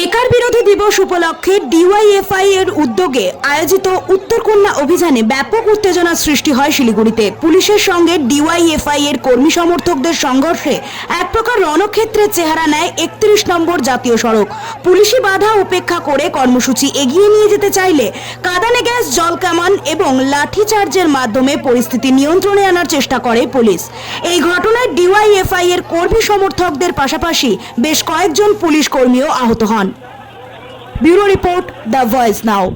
বেকার বিরোধী দিবস উপলক্ষে ডিওয়াইএফআই এর উদ্যোগে আয়োজিত উত্তরকন্যা অভিযানে ব্যাপক উত্তেজনা সৃষ্টি হয় শিলিগুড়িতে। পুলিশের সঙ্গে ডিওয়াইএফআই এর কর্মী সমর্থকদের সংঘর্ষে এক প্রকার রণক্ষেত্রের চেহারা নেয় একত্রিশ নম্বর জাতীয় সড়ক। পুলিশি বাধা উপেক্ষা করে কর্মসূচি এগিয়ে নিয়ে যেতে চাইলে কাদানে গ্যাস, জল কামান এবং লাঠিচার্জের মাধ্যমে পরিস্থিতি নিয়ন্ত্রণে আনার চেষ্টা করে পুলিশ। এই ঘটনায় ডিওয়াইএফআই এর কর্মী সমর্থকদের পাশাপাশি বেশ কয়েকজন পুলিশ কর্মীও আহত হন। Bureau report the Voice Now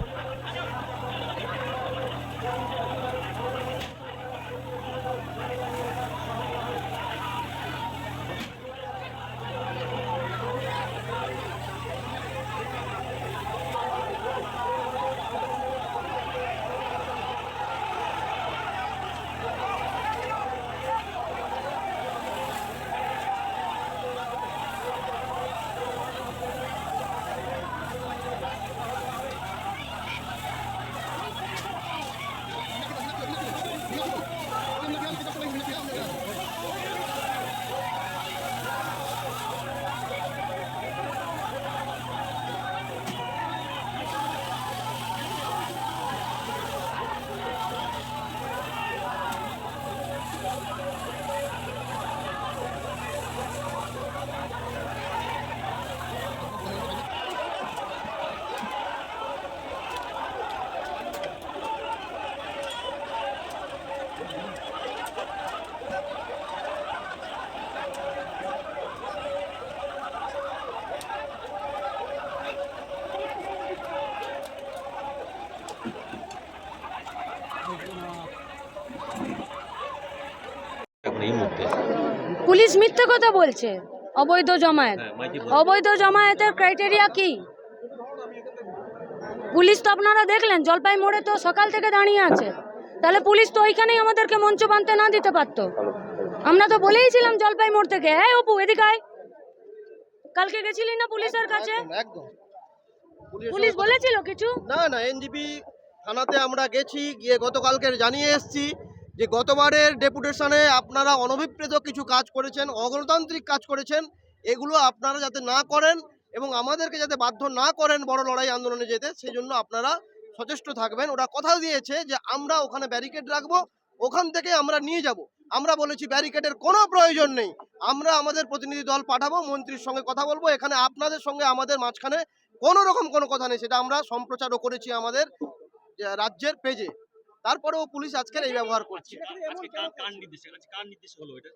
এখন এই মুহূর্তে পুলিশ মিথ্যে কথা বলছে। অবৈধ জমায়েত। হ্যাঁ। অবৈধ জমায়েতের ক্রাইটেরিয়া কি? পুলিশ তো আপনারা দেখলেন জলপাই মোড়ে তো সকাল থেকে দাঁড়িয়ে আছে। তাহলে পুলিশ তো ওইখানেই আমাদেরকে মঞ্চ বাঁধতে না দিতে পারতো। আমরা তো বলেইছিলাম জলপাই মোড় থেকে হ্যাঁ অপু এদিকে কালকে গেছিলি না পুলিশের কাছে? পুলিশ বলেছিল কিছু? না না এনজিপি থানাতে আমরা গেছি গিয়ে গতকালকে জানিয়ে এসেছি। যে গতবারের ডেপুটেশনে আপনারা অনভিপ্রেত কিছু কাজ করেছেন, অগণতান্ত্রিক কাজ করেছেন, এগুলো আপনারা যাতে না করেন এবং আমাদেরকে যাতে বাধ্য না করেন বড় লড়াই আন্দোলনে যেতে সেই জন্য আপনারা সচেষ্ট থাকবেন। ওরা কথা দিয়েছে যে আমরা ওখানে ব্যারিকেড রাখব, ওখান থেকে আমরা নিয়ে যাব। আমরা বলেছি ব্যারিকেডের কোনো প্রয়োজন নেই। আমরা আমাদের প্রতিনিধি দল পাঠাবো, মন্ত্রীর সঙ্গে কথা বলব, এখানে আপনাদের সঙ্গে আমাদের মাঝখানে কোনো রকম কোনো কথা নেই, সেটা আমরা সম্প্রচারও করেছি আমাদের রাজ্যের পেজে। তারপরেও পুলিশ আজকের এই ব্যবহার করছে। আজকে কার কার নির্দেশে আজকে কার নির্দেশে হলো এটা?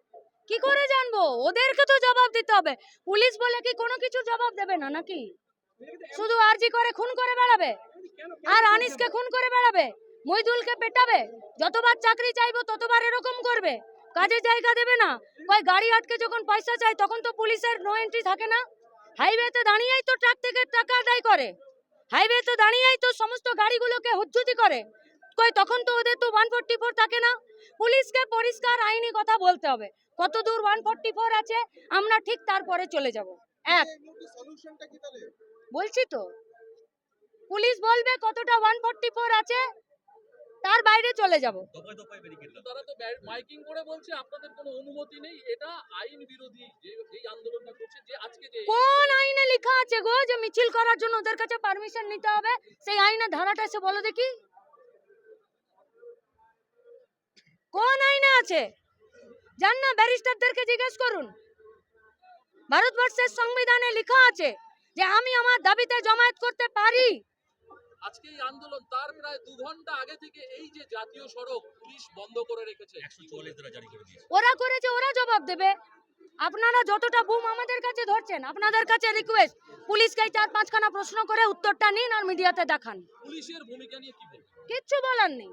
কি করে জানব? ওদেরকে তো জবাব দিতে হবে। পুলিশ বলে কি কোনো কিছু জবাব দেবে না নাকি? শুধু আরজি করে খুন করে বেড়াবে? আর আনিসকে খুন করে বেড়াবে? মইদুলকে পেটাবে? যতবার চাকরি চাইব ততবার এরকম করবে? কাজে জায়গা দেবে না? কয় গাড়ি আটকে যখন পয়সা চাই তখন তো পুলিশের নো এন্ট্রি থাকে না। হাইওয়েতে দাঁড়িয়েই তো ট্রাক থেকে টাকা আদায় করে। হাইওয়েতে দাঁড়িয়েই তো সমস্ত গাড়িগুলোকে হুজ্জুতি করে। কই তখন তো ওদের তো ওয়ান ফোরটি ফোর থাকে না। পুলিশকে পরিষ্কার আইনি কথা বলতে হবে। কত দূর ওয়ান ফোরটি ফোর আছে আমরা ঠিক তারপরে চলে যাব। এক। বলছি তো পুলিশ বলবে কতটা ওয়ান ফোরটি ফোর আছে তার বাইরে চলে যাব। তারা তো মাইকিং করে বলছে আপনাদের কোনো অনুমতি নেই। এটা আইন বিরোধী যে এই আন্দোলনটা করছে যে আজকে যে কোন আইনে লেখা আছে গো যে মিছিল করার জন্য ওদের কাছে পারমিশন নিতে হবে? সেই আইনে ধারাটা এসে বলো দেখি। কোন আইনে আছে? জান না ব্যারিস্টারদেরকে জিজ্ঞেস করুন। ভারতবর্ষের সংবিধানে লেখা আছে যে আমি আমার দাবিতে জমায়েত করতে পারি। আজকে এই আন্দোলন তার প্রায় দু ঘণ্টা আগে থেকে এই যে জাতীয় সড়ক পুলিশ বন্ধ করে রেখেছে। একশো চুয়াল্লিশ ধারা জারি করে দিয়েছে। ওরা করেছে ওরা জবাব দেবে। আপনারা যতটা বুম আমাদের কাছে ধরছেন আপনাদের কাছে রিকোয়েস্ট পুলিশকে চার পাঁচখানা প্রশ্ন করে উত্তরটা নিন আর মিডিয়াতে দেখান। পুলিশের ভূমিকা নিয়ে কি বলবেন? কিচ্ছু বলার নেই।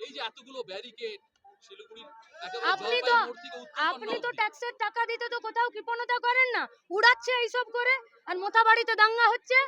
এই যে এতগুলো ব্যারিকেড আপনি তো আপনি তো ট্যাক্সের টাকা দিতে তো কোথাও কৃপণতা করেন না। উড়াচ্ছে এইসব করে আর মোথা বাড়িতে দাঙ্গা হচ্ছে।